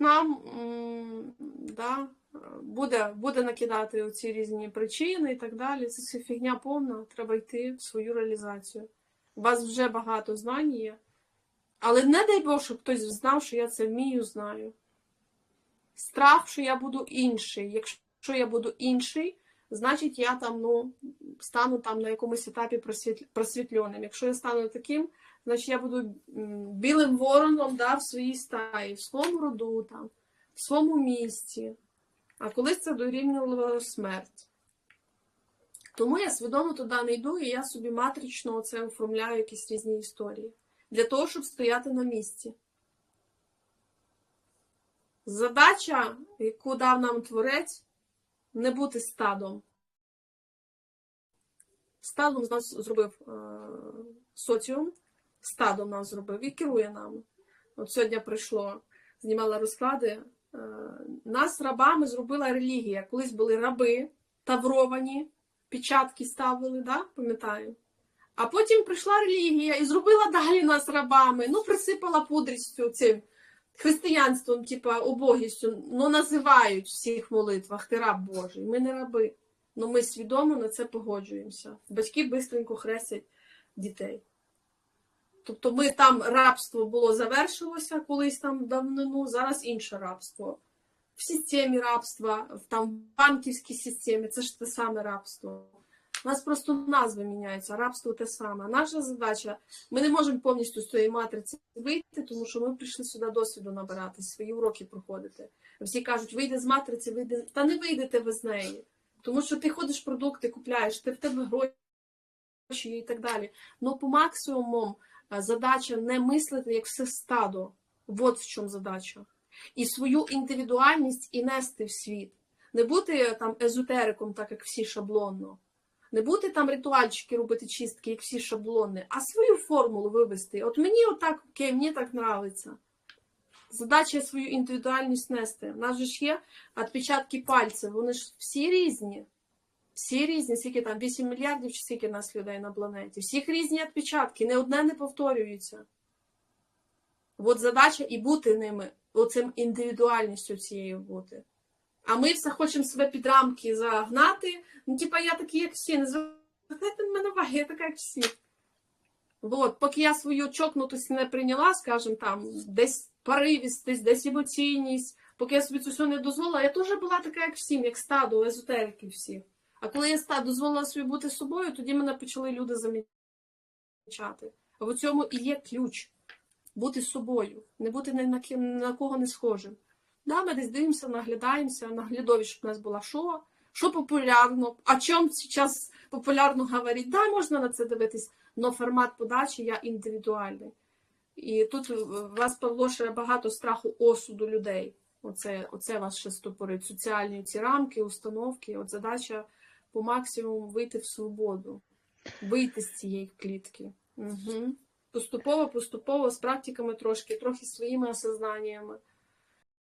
нам да, буде, буде накидати оці різні причини і так далі. Це все фігня повна, треба йти в свою реалізацію. У вас вже багато знань є. Але не дай Бог, щоб хтось знав, що я це вмію, знаю. Страх, що я буду інший. Якщо я буду інший, значить я там ну, стану там на якомусь етапі просвіт... просвітленим. Якщо я стану таким, значить я буду білим вороном да, в своїй стаї, в своєму роду, там, в своєму місті. А колись це дорівнювало смерть. Тому я свідомо туди не йду, і я собі матрично оце оформляю якісь різні історії. Для того, щоб стояти на місці. Задача, яку дав нам творець, не бути стадом. Стадом з нас зробив е, соціум, стадом нас зробив і керує нами. От сьогодні прийшло, знімала розклади. Е, нас рабами зробила релігія. Колись були раби тавровані, печатки ставили, да? пам'ятаю. А потім прийшла релігія і зробила далі нас рабами. Ну, присипала пудрістю цим християнством, типа убогістю. Ну, називають всіх молитвах ти раб Божий. Ми не раби. Ну ми свідомо на це погоджуємося. Батьки бистренько хрестять дітей. Тобто ми там рабство було завершилося колись там давнину, зараз інше рабство. В системі рабства, там в банківській системі, це ж те саме рабство. У нас просто назви міняються, рабство те саме. Наша задача, ми не можемо повністю з цієї матриці вийти, тому що ми прийшли сюди досвіду набирати, свої уроки проходити. Всі кажуть, вийде з матриці, вийде. Та не вийдете ви з неї. Тому що ти ходиш продукти, купляєш, ти в тебе гроші і так далі. Ну, по максимуму задача не мислити як все стадо. От в чому задача. І свою індивідуальність і нести в світ. Не бути там езотериком, так як всі шаблонно. Не бути там ритуальчики робити чистки, як всі шаблони, а свою формулу вивести. От мені отак, окей, мені так нравиться. Задача свою індивідуальність нести. У нас же ж є відпечатки пальців, вони ж всі різні. Всі різні, скільки там 8 мільярдів чи скільки нас людей на планеті. Всіх різні відпечатки, не одне не повторюється. От задача і бути ними, оцим індивідуальністю цією бути. А ми все хочемо себе під рамки загнати. Ну, типа, я такий, як всі, не звертайте на мене уваги, я така, як всі. От, поки я свою чокнутость не прийняла, скажімо, там, десь поривістість, десь емоційність, поки я собі це все не дозволила, я теж була така, як всім, як стадо, езотерики всі. А коли я стадо дозволила собі бути собою, тоді мене почали люди замічати. А в цьому і є ключ бути собою, не бути ні на, на кого не схожим. Да, ми десь дивимося, наглядаємося, наглядові, щоб у нас була що, що популярно, о чому зараз популярно говорити. Да, можна на це дивитись, але формат подачі я індивідуальний. І тут вас поголошує багато страху осуду людей. Оце, оце вас ще стопорить. Соціальні ці рамки, установки. От задача по максимуму вийти в свободу, вийти з цієї клітки. Угу. Поступово, поступово, з практиками трошки, трохи своїми осознаннями.